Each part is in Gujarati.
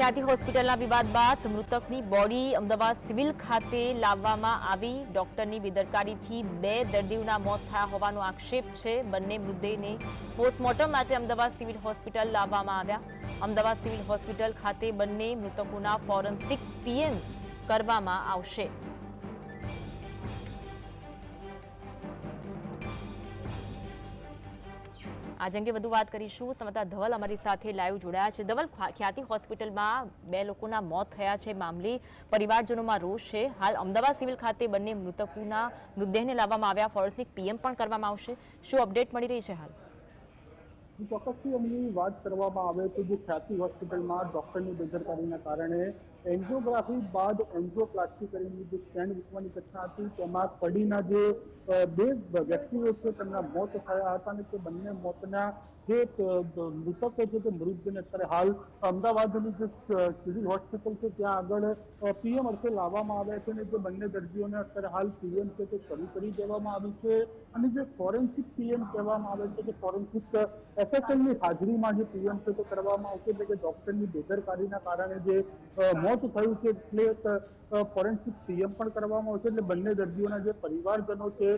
ખ્યાતિ હોસ્પિટલના વિવાદ બાદ મૃતકની બોડી અમદાવાદ સિવિલ ખાતે લાવવામાં આવી. ડોક્ટરની બેદરકારીથી બે દર્દીઓના મોત થયા હોવાનો આક્ષેપ છે. બંને મૃતદેહને પોસ્ટમોર્ટમ માટે અમદાવાદ સિવિલ હોસ્પિટલ લાવવામાં આવ્યા. અમદાવાદ સિવિલ હોસ્પિટલ ખાતે બંને મૃતકોના ફોરેન્સિક પીએમ કરવામાં આવશે. આજ અંગે વધુ વાત કરીશું. સમતા ધવલ અમારી સાથે લાઈવ જોડાયા છે. ધવલ, ખ્યા- ખ્યાતિ હોસ્પિટલમાં બે લોકોના મોત થયા છે. મામલે પરિવારજનોમાં રોષ છે. હાલ અમદાવાદ સિવિલ ખાતે બંને મૃતકોના મૃતદેહને લાવવામાં આવ્યા. ફોરેન્સિક પીએમ પણ કરવામાં આવશે. શું અપડેટ મળી રહી છે હાલ? ચોક્કસથી એમની વાત કરવામાં આવે તો જે ખ્યાતિ હોસ્પિટલમાં ડોક્ટરની બેદરકારીના કારણે એન્જિયોગ્રાફી બાદ એન્જિયોપ્લાસ્ટી કરીને જે સ્ટેન્ડ મૂકવાની ઘટના હતી, તેમાં કડીના જે બે વ્યક્તિઓ છે, તેમના મોત થયા હતા અને તે બંને મોતના જે મૃતકો છે તે મૃતદેહને અત્યારે હાલ અમદાવાદની જે સિવિલ હોસ્પિટલ છે, ત્યાં આગળ પીએમ અર્થે લાવવામાં આવ્યા છે અને જે બંને દર્દીઓને અત્યારે હાલ પીએમ છે તે શરૂ કરી દેવામાં આવી છે. અને જે ફોરેન્સિક પીએમ કહેવામાં આવે છે કે ફોરેન્સિક એફએસએલની હાજરીમાં જે પીએમ છે તે કરવામાં આવશે એટલે કે ડોક્ટરની બેદરકારીના કારણે જે મોત થયું છે એટલે ફોરેન્સિક પીએમ પણ કરવામાં આવશે એટલે બંને દર્દીઓના જે પરિવારજનો છે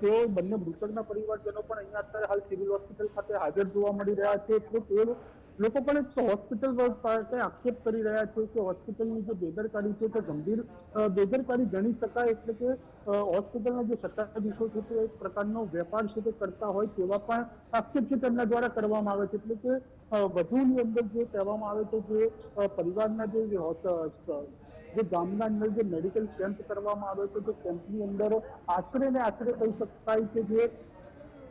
તેઓ બંને મૃતકના પરિવારજનો પણ અહીંયા અત્યારે હાલ સિવિલ હોસ્પિટલ ખાતે હાજર જોવા મળી રહ્યા છે. એટલે તે લોકો પણ હોસ્પિટલ પાસે આક્ષેપ કરી રહ્યા છે કે હોસ્પિટલની જે બેદરકારી છે તે ગંભીર બેદરકારી ગણી શકાય એટલે કે હોસ્પિટલના જે સત્તાધીશો છે તે એક પ્રકારનો વેપાર છે તે કરતા હોય તેવા પણ આક્ષેપ છે તેમના દ્વારા કરવામાં આવે છે. એટલે કે વધુની અંદર જે કહેવામાં આવે છે જે પરિવારના જે જે ગામના અંદર જે મેડિકલ કેમ્પ કરવામાં આવે છે તે કેમ્પની અંદર આશરે ને આશરે કહી શકાય કે જે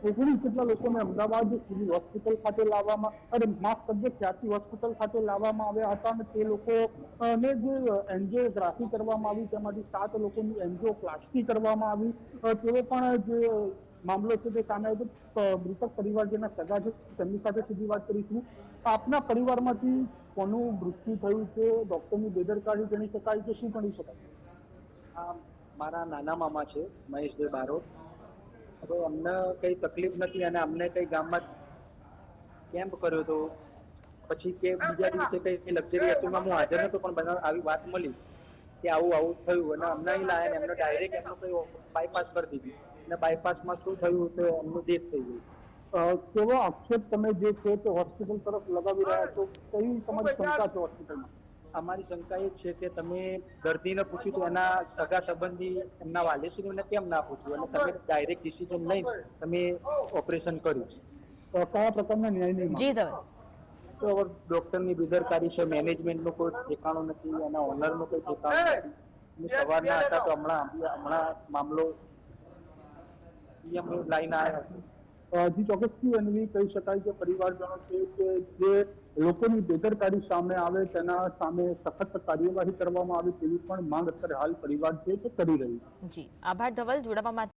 ઓગણીસ જેટલા લોકોને અમદાવાદ સિવિલ હોસ્પિટલ ખાતે લાવવામાં અરે માફ કરજો ખ્યાતિ હોસ્પિટલ ખાતે લાવવામાં આવ્યા હતા અને તે લોકો અ, ને જે એન્જિયોગ્રાફી કરવામાં આવી તેમાંથી સાત લોકોની એન્જિયોપ્લાસ્ટી કરવામાં આવી. તેઓ પણ જે મામલો છે તે સામે આવ્યો. મૃતક પરિવારજનના સગા છે તેમની સાથે સીધી વાત કરીશું. આપના પરિવારમાંથી કોનું મૃત્યુ થયું છે? ડોક્ટરની બેદરકારી ગણી શકાય કે શું ગણી શકાય? મારા નાના મામા છે મહેશભાઈ બારોટ. હવે અમને કઈ તકલીફ નથી અને અમને કઈ ગામમાં કેમ્પ કર્યો હતો પછી કે બીજા દિવસે કઈ લક્ઝરી હોટલમાં હું હાજર નતો પણ બધા આવી વાત મળી કે આવું આવું થયું અને અમને અહીં લાયા ને એમને ડાયરેક્ટ એમનો કઈ બાયપાસ કરી દીધી. અને બાયપાસમાં શું થયું તો એમનું ડેથ થઈ ગયું. કેવો આક્ષેપ તમે જે છે તે હોસ્પિટલ તરફ લગાવી રહ્યા છો? કઈ તમારી શંકા છે હોસ્પિટલમાં અમારી શંકા એ છે કે તમે દર્દીને પૂછ્યું તો એના સગા સંબંધી એમના વાલેશ્રીને કેમ ના પૂછ્યું? અને તમે ડાયરેક્ટ ડિસિઝન લઈને તમે ઓપરેશન કર્યું તો કયા પ્રકારના ન્યાયની માંગ? જી દવે તો હવે ડોક્ટરની બેદરકારી છે મેનેજમેન્ટનું કોઈ ઠેકાણું નથી એના ઓનરનું કોઈ ઠેકાણું નથી. સવારના હતા તો હમણાં હમણાં મામલો પીએમ લાઈન આવ્યા અ, જી ચોક્કસથી એની કહી શકાય કે પરિવારજનો છે કે જે લોકોની બેદરકારી સામે આવે, તેના સામે સખત કાર્યવાહી કરવામાં આવે તેવી પણ માંગ અત્યારે હાલ પરિવાર છે તે કરી રહી છે. જી. આભાર. ધવલ, જોડાવા